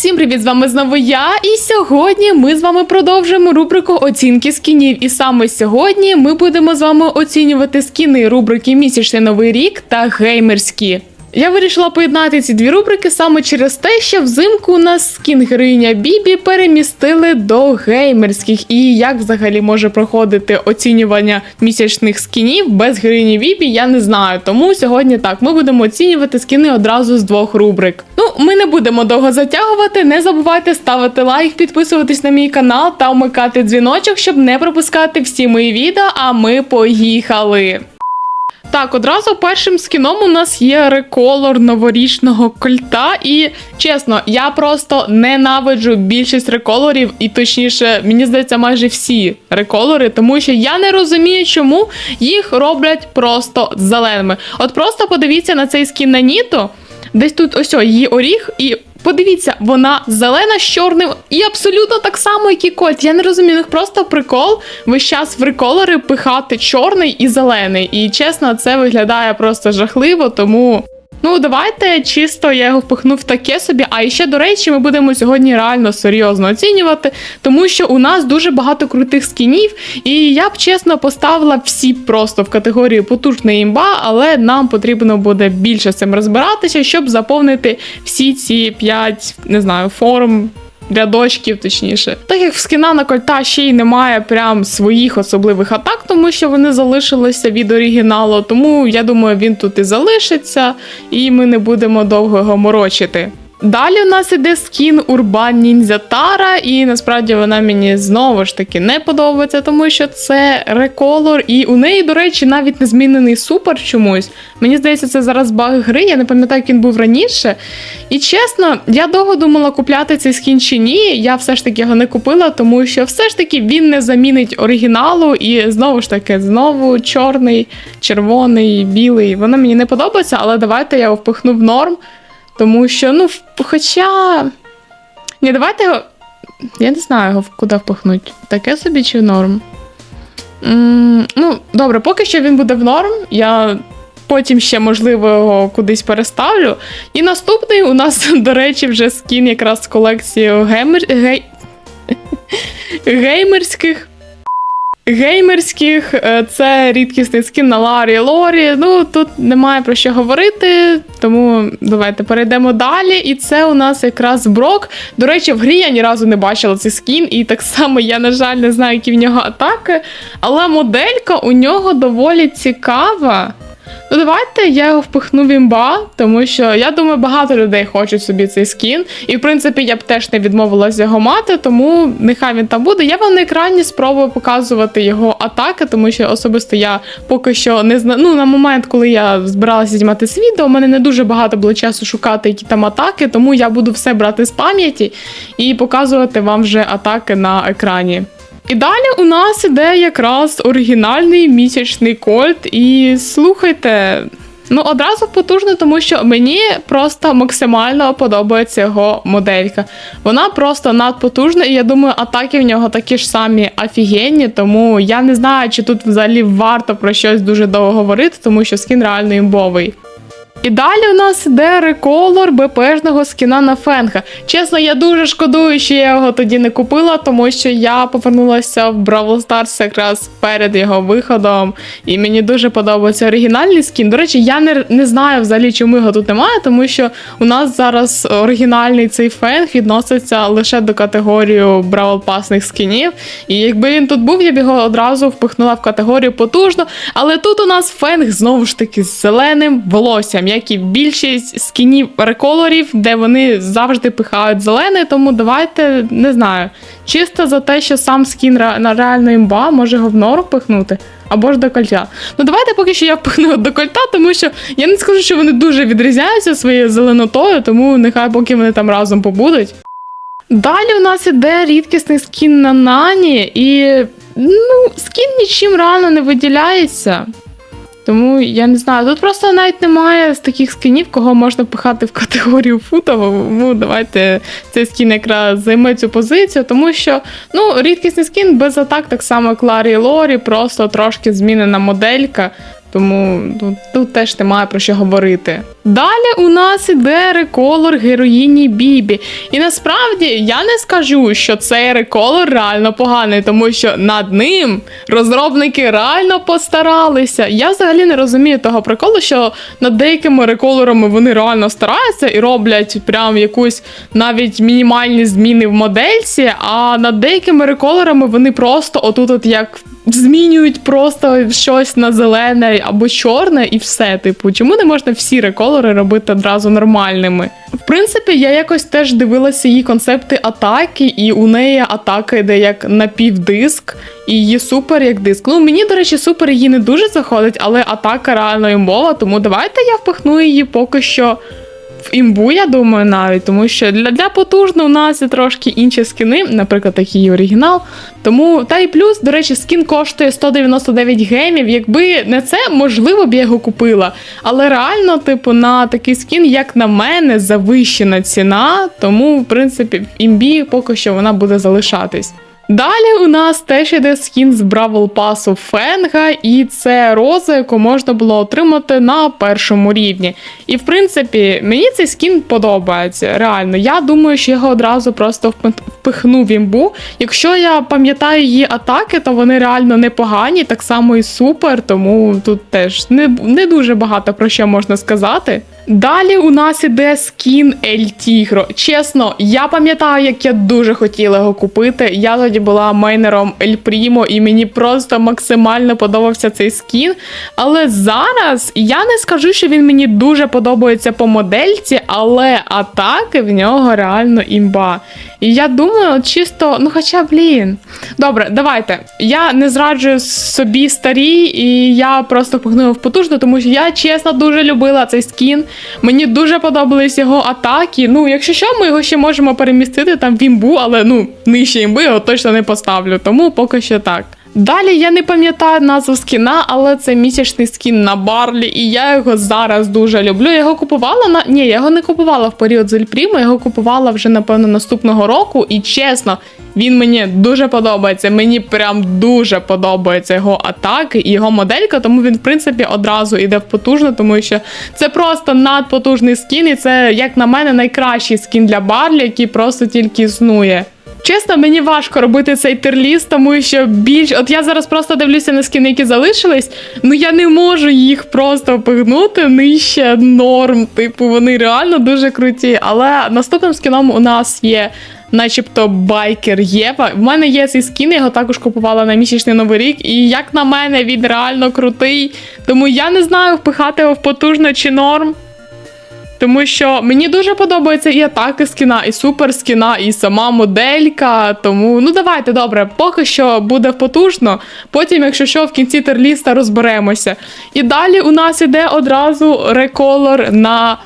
Всім привіт! З вами знову я. І сьогодні ми з вами продовжуємо рубрику оцінки скінів. І саме сьогодні ми будемо з вами оцінювати скіни рубрики Місячний новий рік та геймерські. Я вирішила поєднати ці дві рубрики саме через те, що взимку нас скін героїня Бібі перемістили до геймерських. І як взагалі може проходити оцінювання місячних скінів без героїні Бібі, я не знаю. Тому сьогодні так ми будемо оцінювати скіни одразу з двох рубрик. Ну, ми не будемо довго затягувати. Не забувайте ставити лайк, підписуватись на мій канал та вмикати дзвіночок, щоб не пропускати всі мої відео. А ми поїхали. Так, одразу першим скіном у нас є реколор новорічного кольта. І чесно, я просто ненавиджу більшість реколорів, і точніше, мені здається, майже всі реколори, тому що я не розумію, чому їх роблять просто зеленими. От просто подивіться на цей скін на Ніто. Десь тут ось о, її оріг, і подивіться, вона зелена з чорним і абсолютно так само, як і кольт. Я не розумію, них просто прикол весь час в реколори пихати чорний і зелений. І чесно, це виглядає просто жахливо, тому. Ну, давайте чисто я його впихну в таке собі. А ще, до речі, ми будемо сьогодні реально серйозно оцінювати, тому що у нас дуже багато крутих скінів, і я б чесно поставила всі просто в категорію потужна імба, але нам потрібно буде більше з цим розбиратися, щоб заповнити всі ці п'ять, не знаю, форм. Рядочків, точніше, так як в скіна на кольта ще й немає прям своїх особливих атак, тому що вони залишилися від оригіналу. Тому я думаю, він тут і залишиться, і ми не будемо довго його морочити. Далі у нас іде скін Урбан Ніндзя Тара, і насправді вона мені знову ж таки не подобається, тому що це реколор, і у неї, до речі, навіть не змінений супер чомусь. Мені здається, це зараз баг гри. Я не пам'ятаю, як він був раніше. І чесно, я довго думала купляти цей скін чи ні. Я все ж таки його не купила, тому що все ж таки він не замінить оригіналу, і знову ж таки, знову чорний, червоний, білий. Воно мені не подобається, але давайте я впихну в норм. Тому що, ну, хоча. Ні, давайте його. Я не знаю його куди впихнуть. Таке собі чи в норм. м ну, добре, поки що він буде в норм. Я потім ще, можливо, його кудись переставлю. І наступний у нас, до речі, вже скін якраз з колекції геймер... гей... геймерських. Геймерських, е, це рідкісний скін на Ларі Лорі. Ну тут немає про що говорити, тому давайте перейдемо далі. І це у нас якраз Брок. До речі, в грі я ні разу не бачила цей скін, і так само я, на жаль, не знаю, які в нього атаки. Але моделька у нього доволі цікава. Ну, давайте я його впихну в імба, тому що я думаю, багато людей хочуть собі цей скін. І в принципі я б теж не відмовилася його мати, тому нехай він там буде. Я вам на екрані спробую показувати його атаки, тому що особисто я поки що не знаю. Ну, на момент, коли я збиралася знімати це відео, у мене не дуже багато було часу шукати які там атаки, тому я буду все брати з пам'яті і показувати вам вже атаки на екрані. І далі у нас іде якраз оригінальний місячний кольт. І слухайте, ну одразу потужно, тому що мені просто максимально подобається його моделька. Вона просто надпотужна, і я думаю, атаки в нього такі ж самі офігенні, тому я не знаю, чи тут взагалі варто про щось дуже довго говорити, тому що скін реально імбовий. І далі у нас іде реколор БПшного скіна на Фенха. Чесно, я дуже шкодую, що я його тоді не купила, тому що я повернулася в Бравл Старс якраз перед його виходом, і мені дуже подобається оригінальний скін. До речі, я не, не знаю взагалі, чому його тут немає, тому що у нас зараз оригінальний цей фенг відноситься лише до категорії Бравл Пасних скінів. І якби він тут був, я б його одразу впихнула в категорію потужно. Але тут у нас фенг знову ж таки з зеленим волоссям, як і більшість скінів реколорів, де вони завжди пихають зелений. Тому давайте не знаю. Чисто за те, що сам скін на реально імба може норм пихнути. Або ж до кольта. Ну давайте поки що я впихну до кольта, тому що я не скажу, що вони дуже відрізняються своєю зеленотою, тому нехай поки вони там разом побудуть. Далі у нас іде рідкісний скін на Нані, і ну, скін нічим реально не виділяється. Тому я не знаю. Тут просто навіть немає з таких скінів, кого можна пихати в категорію футову. Ну, давайте цей скін якраз займе цю позицію, тому що ну, рідкісний скін без атак, так само як Ларі і Лорі, просто трошки змінена моделька. Тому тут, тут теж немає про що говорити. Далі у нас іде реколор героїні Бібі. І насправді я не скажу, що цей реколор реально поганий, тому що над ним розробники реально постаралися. Я взагалі не розумію того приколу, що над деякими реколорами вони реально стараються і роблять прям якусь навіть мінімальні зміни в модельці, а над деякими реколорами вони просто отут, от як змінюють просто щось на зелене або чорне, і все. Типу, чому не можна всі реколори робити одразу нормальними? В принципі, я якось теж дивилася її концепти атаки, і у неї атака йде як напівдиск, і її супер як диск. Ну мені, до речі, супер її не дуже заходить, але атака реально імбова, тому давайте я впихну її поки що. В імбу, я думаю, навіть, тому що для, для потужно у нас є трошки інші скини, наприклад, її оригінал. Тому, та й плюс, до речі, скін коштує 199 гемів. Якби не це, можливо б я його купила. Але реально, типу, на такий скін, як на мене, завищена ціна. Тому, в принципі, в імбі поки що вона буде залишатись. Далі у нас теж іде скін з Бравл Пасу Фенга, і це роза, яку можна було отримати на першому рівні. І в принципі, мені цей скін подобається. Реально, я думаю, що його одразу просто впи- впихну в імбу. Якщо я пам'ятаю її атаки, то вони реально непогані, так само і супер, тому тут теж не, не дуже багато про що можна сказати. Далі у нас іде скін Ель Тігро. Чесно, я пам'ятаю, як я дуже хотіла його купити. Я тоді була майнером Ель Прімо, і мені просто максимально подобався цей скін. Але зараз я не скажу, що він мені дуже подобається по модельці, але атаки в нього реально імба. І я думаю, чисто, ну хоча, блін. Добре, давайте. Я не зраджую собі старі, і я просто погнув потужно, тому що я чесно дуже любила цей скін. Мені дуже подобались його атаки. Ну, якщо що, ми його ще можемо перемістити там в імбу, але ну, нижче імби його точно не поставлю, тому поки що так. Далі я не пам'ятаю назву скіна, але це місячний скін на Барлі, і я його зараз дуже люблю. Я його купувала на. Ні, я його не купувала в період з Ельпрімо, я його купувала вже, напевно, наступного року. І чесно, він мені дуже подобається. Мені прям дуже подобаються його атаки і його моделька, тому він, в принципі, одразу йде в потужно, тому що це просто надпотужний скін, і це, як на мене, найкращий скін для Барлі, який просто тільки існує. Чесно, мені важко робити цей тирліст, тому що більш. От я зараз просто дивлюся на скини, які залишились. Ну я не можу їх просто пигнути нижче норм. Типу, вони реально дуже круті. Але наступним скіном у нас є. Начебто байкер Єва. В мене є цей скін, я його також купувала на місячний новий рік. І як на мене, він реально крутий. Тому я не знаю, впихати його в потужно чи норм. Тому що мені дуже подобається і атаки скіна, і супер скіна, і сама моделька. Тому ну давайте добре, поки що буде потужно. Потім, якщо що, в кінці терліста розберемося. І далі у нас іде одразу реколор на.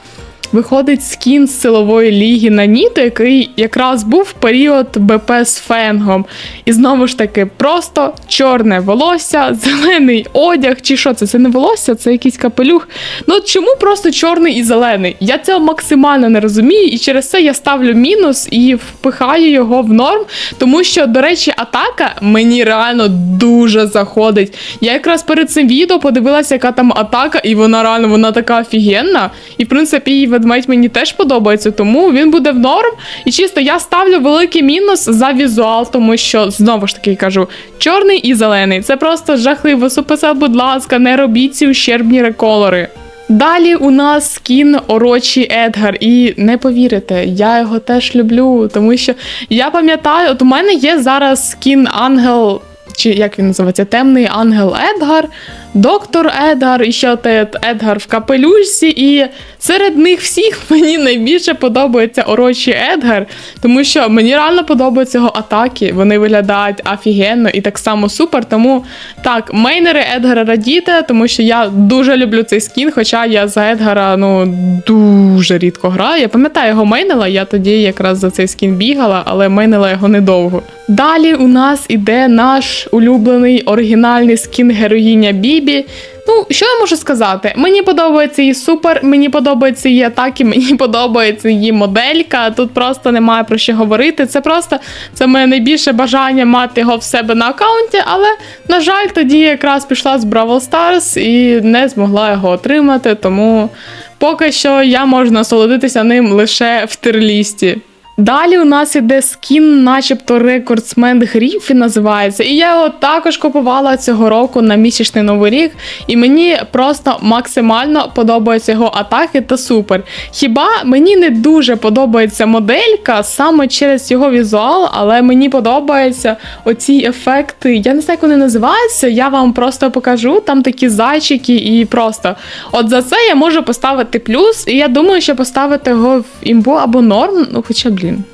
Виходить скін з силової ліги на Ніто, який якраз був період БП з Фенгом. І знову ж таки, просто чорне волосся, зелений одяг, чи що це? Це не волосся, це якийсь капелюх. Ну чому просто чорний і зелений? Я цього максимально не розумію, і через це я ставлю мінус і впихаю його в норм. Тому що, до речі, атака мені реально дуже заходить. Я якраз перед цим відео подивилася, яка там атака, і вона реально вона така офігенна. І в принципі, її ведмедь мені теж подобається, тому він буде в норм. І чисто я ставлю великий мінус за візуал, тому що знову ж таки кажу: чорний і зелений. Це просто жахливо. Супесел, будь ласка, не робіть ці ущербні реколори. Далі у нас скін Орочі Едгар, і не повірите, я його теж люблю, тому що я пам'ятаю, от у мене є зараз скін Ангел, чи як він називається, темний ангел Едгар, доктор Едгар, і ще те Едгар в капелюшці. І серед них всіх мені найбільше подобається Орочі Едгар, тому що мені реально подобаються його атаки. Вони виглядають офігенно і так само супер. Тому так, мейнери Едгара радіте, тому що я дуже люблю цей скін, хоча я за Едгара ну дуже рідко граю. Я пам'ятаю його мейнила, я тоді якраз за цей скін бігала, але мейнила його недовго. Далі у нас іде наш улюблений оригінальний скін героїня Бібі. Ну, що я можу сказати? Мені подобається її супер, мені подобаються її атаки, мені подобається її моделька. Тут просто немає про що говорити. Це просто це моє найбільше бажання мати його в себе на аккаунті, але, на жаль, тоді якраз пішла з Бравл Stars і не змогла його отримати, тому поки що я можу насолодитися ним лише в тирлісті. Далі у нас іде скін, начебто рекордсмен Гріфі називається. І я його також купувала цього року на місячний новий рік. І мені просто максимально подобаються його атаки та супер. Хіба мені не дуже подобається моделька саме через його візуал, але мені подобаються оці ефекти. Я не знаю, як вони називаються. Я вам просто покажу. Там такі зайчики, і просто от за це я можу поставити плюс. І я думаю, що поставити його в імбу або норм. Ну, хоча, блін.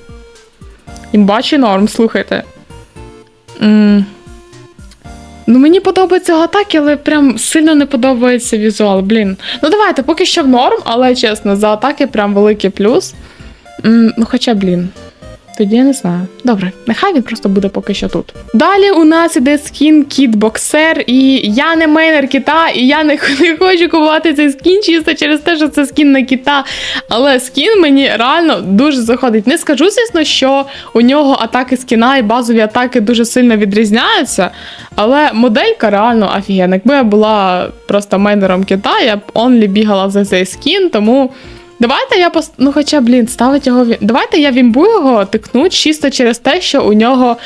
Імбачі норм, слухайте. м Ну, мені подобаються його атаки, але прям сильно не подобається візуал. Блін. Ну давайте, поки що в норм, але чесно, за атаки прям великий плюс. М, Ну, хоча, блін. Тоді я не знаю. Добре, нехай він просто буде поки що тут. Далі у нас іде скін Кіт Боксер, і я не мейнер кіта, і я не, не хочу купувати цей скін чисто через те, що це скін на кіта. Але скін мені реально дуже заходить. Не скажу, звісно, що у нього атаки скіна і базові атаки дуже сильно відрізняються. Але моделька реально офігенна. Якби я була просто мейнером кита, я б онлі бігала за цей скін, тому. Давайте я пост... Ну, хоча, блін, ставить його. Давайте я вімбу його тикну чисто через те, що у нього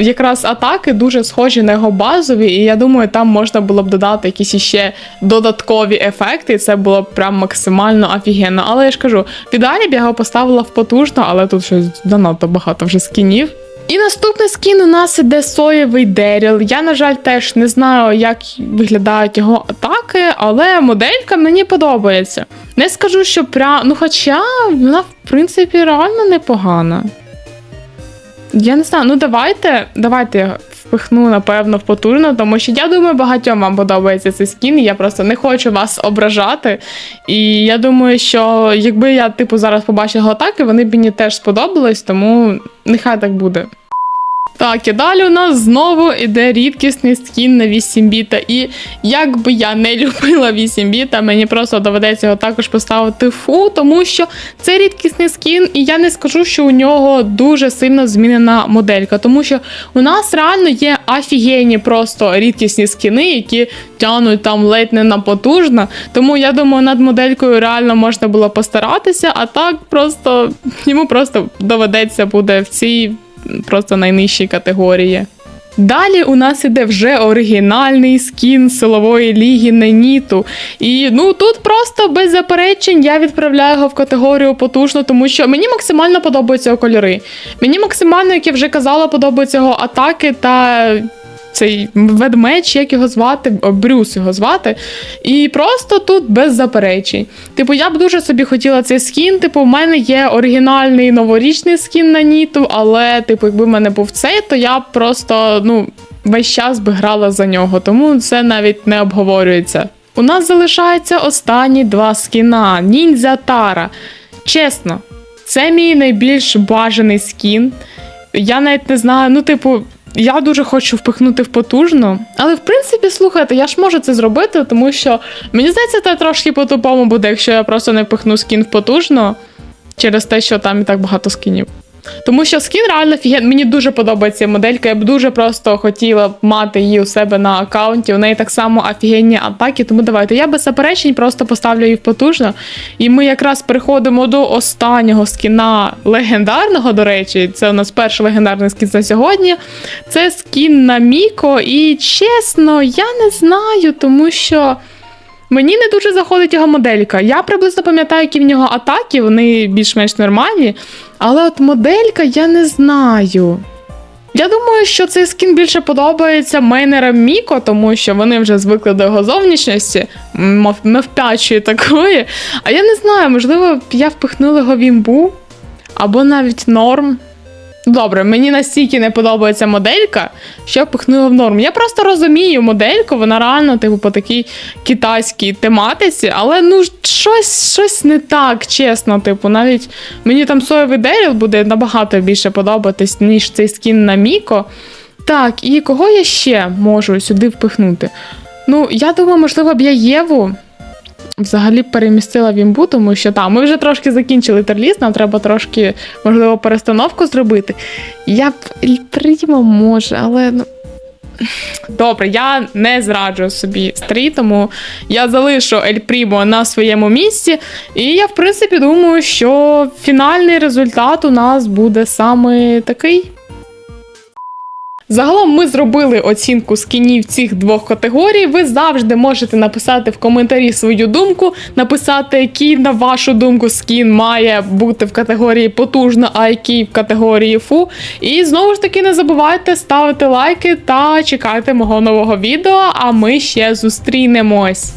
якраз атаки дуже схожі на його базові, і я думаю, там можна було б додати якісь іще додаткові ефекти, і це було б прям максимально офігенно. Але я ж кажу, в б я його поставила в потужно, але тут щось занадто багато вже скінів. І наступний скін у нас іде соєвий Деріл. Я, на жаль, теж не знаю, як виглядають його атаки, але моделька мені подобається. Не скажу, що прям. Ну, хоча вона, в принципі, реально непогана. Я не знаю, ну давайте, давайте я впихну, напевно, в потужно, тому що я думаю, багатьом вам подобається цей скін. Я просто не хочу вас ображати. І я думаю, що якби я, типу, зараз побачила атаки, вони б мені теж сподобались, тому нехай так буде. Так, і далі у нас знову іде рідкісний скін на 8 біта. І як би я не любила 8 біта, мені просто доведеться його також поставити фу, тому що це рідкісний скін, і я не скажу, що у нього дуже сильно змінена моделька, тому що у нас реально є офігенні просто рідкісні скіни, які тянуть там ледь не на потужно. Тому я думаю, над моделькою реально можна було постаратися, а так просто йому просто доведеться буде в цій просто найнижчій категорії. Далі у нас іде вже оригінальний скін силової ліги Неніту. І ну тут просто без заперечень я відправляю його в категорію потужно, тому що мені максимально подобаються кольори. Мені максимально, як я вже казала, подобаються його атаки та. Цей ведмедь, як його звати, Брюс його звати. І просто тут без заперечень. Типу, я б дуже собі хотіла цей скін. Типу, в мене є оригінальний новорічний скін на Ніту, але, типу, якби в мене був цей, то я б просто ну, весь час би грала за нього. Тому це навіть не обговорюється. У нас залишаються останні два скіна: Ніндзя Тара. Чесно, це мій найбільш бажаний скін. Я навіть не знаю, ну, типу, я дуже хочу впихнути в потужно, але в принципі, слухайте, я ж можу це зробити, тому що мені здається, це трошки по-тупому буде, якщо я просто не впихну скін в потужно через те, що там і так багато скінів. Тому що скін реально фіген. Мені дуже подобається моделька. Я б дуже просто хотіла мати її у себе на аккаунті. У неї так само офігенні атаки. Тому давайте я без заперечень просто поставлю її в потужно. І ми якраз переходимо до останнього скіна легендарного, до речі, це у нас перший легендарний скін на сьогодні. Це скін на Міко. І чесно, я не знаю, тому що. Мені не дуже заходить його моделька. Я приблизно пам'ятаю, які в нього атаки, вони більш-менш нормальні. Але от моделька я не знаю. Я думаю, що цей скін більше подобається мейнерам Міко, тому що вони вже звикли до його зовнішності, мов мовпячої такої. А я не знаю, можливо, я впихнула його в імбу або навіть норм. Добре, мені настільки не подобається моделька, що я впихнула в норм. Я просто розумію модельку, вона реально, типу, по такій китайській тематиці, але ну щось, щось не так, чесно. Типу, навіть мені там соєвий Деріл буде набагато більше подобатись, ніж цей скін на Міко. Так, і кого я ще можу сюди впихнути? Ну, я думаю, можливо, б я Єву взагалі перемістила в імбу, тому що там ми вже трошки закінчили терліст, нам треба трошки, можливо, перестановку зробити. Я б Ельпрімо може, але ну. Добре, я не зраджую собі стрій, тому я залишу Ель Прімо на своєму місці. І я, в принципі, думаю, що фінальний результат у нас буде саме такий. Загалом ми зробили оцінку скінів цих двох категорій. Ви завжди можете написати в коментарі свою думку, написати, який, на вашу думку, скін має бути в категорії потужно, а який в категорії фу. І знову ж таки не забувайте ставити лайки та чекайте мого нового відео, а ми ще зустрінемось.